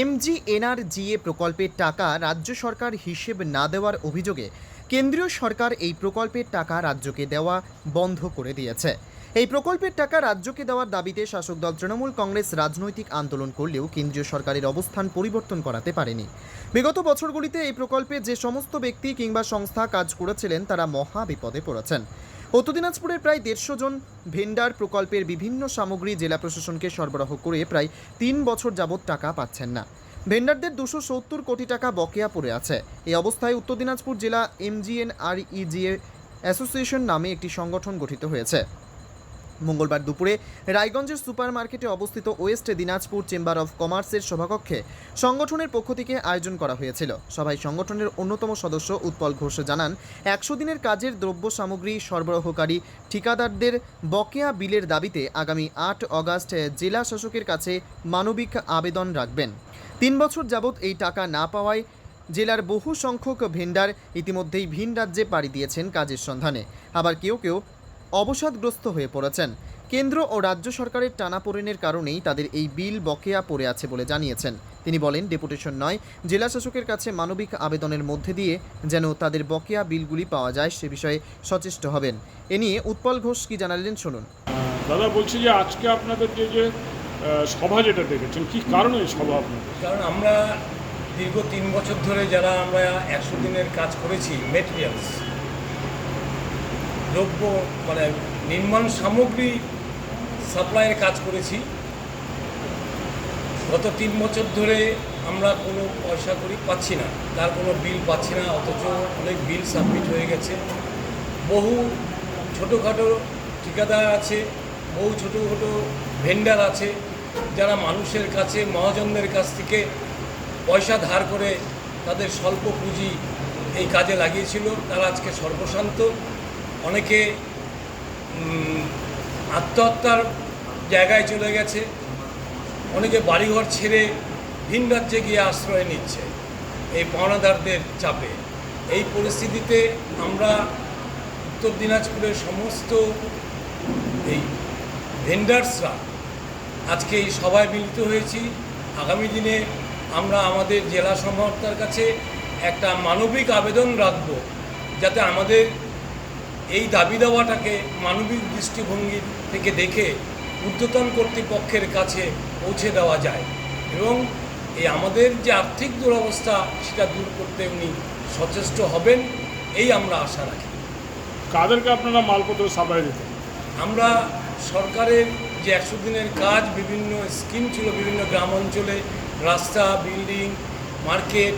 এমজিএনআরজিএ প্রকল্পের টাকা রাজ্য সরকার হিসেব না দেওয়ার অভিযোগে কেন্দ্রীয় সরকার এই প্রকল্পের টাকা রাজ্যকে দেওয়া বন্ধ করে দিয়েছে। এই প্রকল্পের টাকা রাজ্যকে দেওয়ার দাবিতে শাসক দল তৃণমূল কংগ্রেস রাজনৈতিক আন্দোলন করলেও কেন্দ্রীয় সরকারের অবস্থান পরিবর্তন করাতে পারেনি। বিগত বছরগুলিতে এই প্রকল্পে যে সমস্ত ব্যক্তি কিংবা সংস্থা কাজ করেছিলেন, তারা মহা বিপদে পড়েছেন। উত্তর দিনাজপুরের প্রায় দেড়শো জন ভেন্ডার প্রকল্পের বিভিন্ন সামগ্রী জেলা প্রশাসনকে সরবরাহ করে প্রায় তিন বছর যাবৎ টাকা পাচ্ছেন না। ভেন্ডারদের দুশো সত্তর কোটি টাকা বকেয়া পড়ে আছে। এই অবস্থায় উত্তর দিনাজপুর জেলা এমজিএনআরইজিএ অ্যাসোসিয়েশন নামে একটি সংগঠন গঠিত হয়েছে। মঙ্গলবার দুপুরে রায়গঞ্জের সুপার মার্কেটে অবস্থিত ওয়েস্ট দিনাজপুর চেম্বার অফ কমার্সের সভাকক্ষে সংগঠনের পক্ষ থেকে আয়োজন করা হয়েছিল। সভায় সংগঠনের অন্যতম সদস্য উৎপল ঘোষ জানান, একশো দিনের কাজের দ্রব্য সামগ্রী সরবরাহকারী ঠিকাদারদের বকেয়া বিলের দাবিতে আগামী আট অগাস্ট জেলা শাসকের কাছে মানবিক আবেদন রাখবেন। তিন বছর যাবৎ এই টাকা না পাওয়ায় জেলার বহু সংখ্যক ভেন্ডার ইতিমধ্যেই ভিন রাজ্যে পাড়ি দিয়েছেন কাজের সন্ধানে। আবার কেউ কেউ অবসাদগ্রস্ত হয়ে পড়েছেন। কেন্দ্র ও রাজ্য সরকারের টানাপোড়েনের কারণেই তাদের এই বিল বকেয়া পড়ে আছে বলে জানিয়েছেন। তিনি বলেন ডেপুটেশন নয় জেলা শাসকের কাছে মানবিক আবেদনের মধ্যে দিয়ে যেন তাদের বকেয়া বিলগুলি পাওয়া যায় সে বিষয়ে সচেষ্ট হবেন। এ নিয়ে উৎপল ঘোষ কি জানালেন শুনুন। দাদা বলছি যে আজকে আপনাদের যে যে সভা যেটা দেখেছেন কি কারণে এই সভা আপনাদের? কারণ আমরা দীর্ঘ তিন বছর ধরে যারা আমরা একশো দিনের কাজ করেছি মেটেরিয়ালস দ্রব্য মানে নির্মাণ সামগ্রী সাপ্লাইয়ের কাজ করেছি। গত তিন বছর ধরে আমরা কোনো পয়সা করি পাচ্ছি না। তার কোনো বিল পাচ্ছি না, অথচ অনেক বিল সাবমিট হয়ে গেছে। বহু ছোটোখাটো ঠিকাদার আছে, বহু ছোটো ছোটো ভেন্ডার আছে, যারা মানুষের কাছে, মহাজনদের কাছ থেকে পয়সা ধার করে তাদের স্বল্প পুঁজি এই কাজে লাগিয়েছিল। তারা আজকে সর্বশান্ত। অনেকে আত্মহত্যার জায়গায় চলে গেছে। অনেকে বাড়িঘর ছেড়ে ভিন রাজ্যে গিয়ে আশ্রয় নিচ্ছে এই পাওনাদারদের চাপে। এই পরিস্থিতিতে আমরা উত্তর দিনাজপুরের সমস্ত এই ভেন্ডার্সরা আজকে এই সভায় মিলিত হয়েছি। আগামী দিনে আমরা আমাদের জেলা সমর্থার কাছে একটা মানবিক আবেদন রাখব যাতে আমাদের এই দাবি দেওয়াটাকে মানবিক দৃষ্টিভঙ্গি থেকে দেখে ঊর্ধ্বতন কর্তৃপক্ষের কাছে পৌঁছে দেওয়া যায় এবং এই আমাদের যে আর্থিক দুরবস্থা সেটা দূর করতে উনি সচেষ্ট হবেন এই আমরা আশা রাখি। কাদেরকে আপনারা মালপত্র সাপ্লাই দিতেন? আমরা সরকারের যে একশো দিনের কাজ বিভিন্ন স্কিম ছিল বিভিন্ন গ্রাম অঞ্চলে রাস্তা বিল্ডিং মার্কেট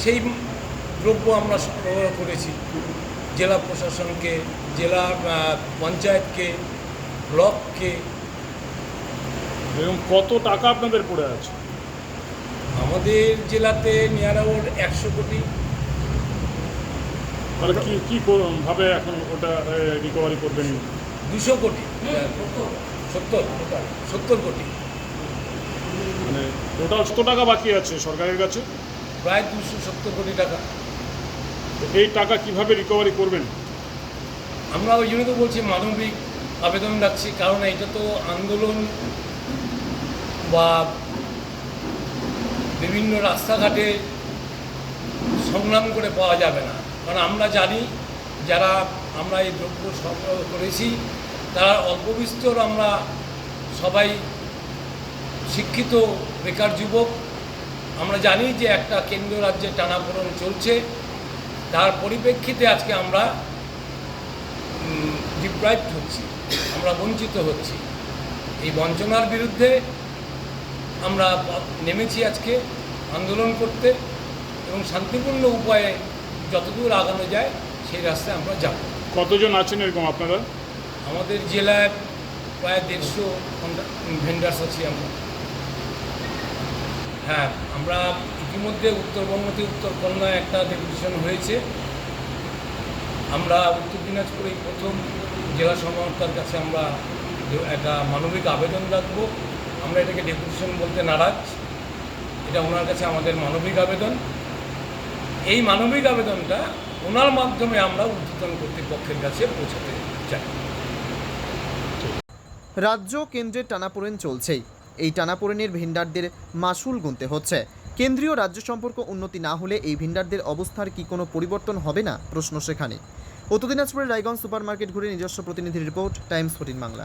সেই দ্রব্য আমরা সরবরাহ করেছি। জেলা প্রশাসনকে জেলা পঞ্চায়েতকে ব্লককে। এবং কত টাকা আপনাদের পড়ে আছে? আমাদের জেলাতে নিয়ার অ্যাবাউট একশো কোটি। তাহলে কি কি ভাবে এখন ওটা রিকভারি করবেন? দুশো কোটি। সত্তর সত্তর কোটি। মানে টোটাল কত টাকা বাকি আছে সরকারের কাছে? প্রায় দুশো সত্তর কোটি টাকা। এই টাকা কীভাবে রিকভারি করবেন? আমরা ওই জন্য তো বলছি, মানবিক আবেদন রাখছি, কারণ এটা তো আন্দোলন বা বিভিন্ন রাস্তাঘাটে সংগ্রাম করে পাওয়া যাবে না। কারণ আমরা জানি, যারা আমরা এই দ্রব্য সরবরাহ করেছি, তারা অল্প বিস্তর আমরা সবাই শিক্ষিত, বেকার যুবক। আমরা জানি যে একটা কেন্দ্র রাজ্যে টানাপোড়ন চলছে। তার পরিপ্রেক্ষিতে আজকে আমরা ডিপ্রাইভড হচ্ছি আমরা বঞ্চিত হচ্ছি। এই বঞ্চনার বিরুদ্ধে আমরা নেমেছি আজকে আন্দোলন করতে এবং শান্তিপূর্ণ উপায়ে যতদূর আগানো যায় সেই রাস্তায় আমরা যাব। কতজন আছেন এরকম আপনারা? আমাদের জেলায় প্রায় দেড়শো ভেন্ডার্স আছি আমরা। হ্যাঁ আমরা ইতিমধ্যে উত্তরবঙ্গতে উত্তরকন্যায় একটা ডেপুটেশন হয়েছে। আমরা উত্তর দিনাজপুরে প্রথম জেলা সমাহর্তার কাছে আমরা একটা মানবিক আবেদন রাখব। আমরা এটাকে ডেপুটেশন বলতে নারাজ। এটা ওনার কাছে আমাদের মানবিক আবেদন। এই মানবিক আবেদনটা ওনার মাধ্যমে আমরা ঊর্ধ্বতন কর্তৃপক্ষের কাছে পৌঁছাতে চাই। রাজ্য কেন্দ্রের টানাপোড়েন চলছেই। এই টানাপোড়েনের ভিন্ডারদের মাসুল গুনতে হচ্ছে। কেন্দ্রীয় রাজ্য সম্পর্ক উন্নতি না হলে এই ভিন্ডারদের অবস্থার কি কোনো পরিবর্তন হবে না? প্রশ্ন সেখানে। উত্তর দিনাজপুরের রায়গঞ্জ সুপার মার্কেট ঘুরে নিজস্ব প্রতিনিধি রিপোর্ট, টাইমস ফোর্টিন বাংলা।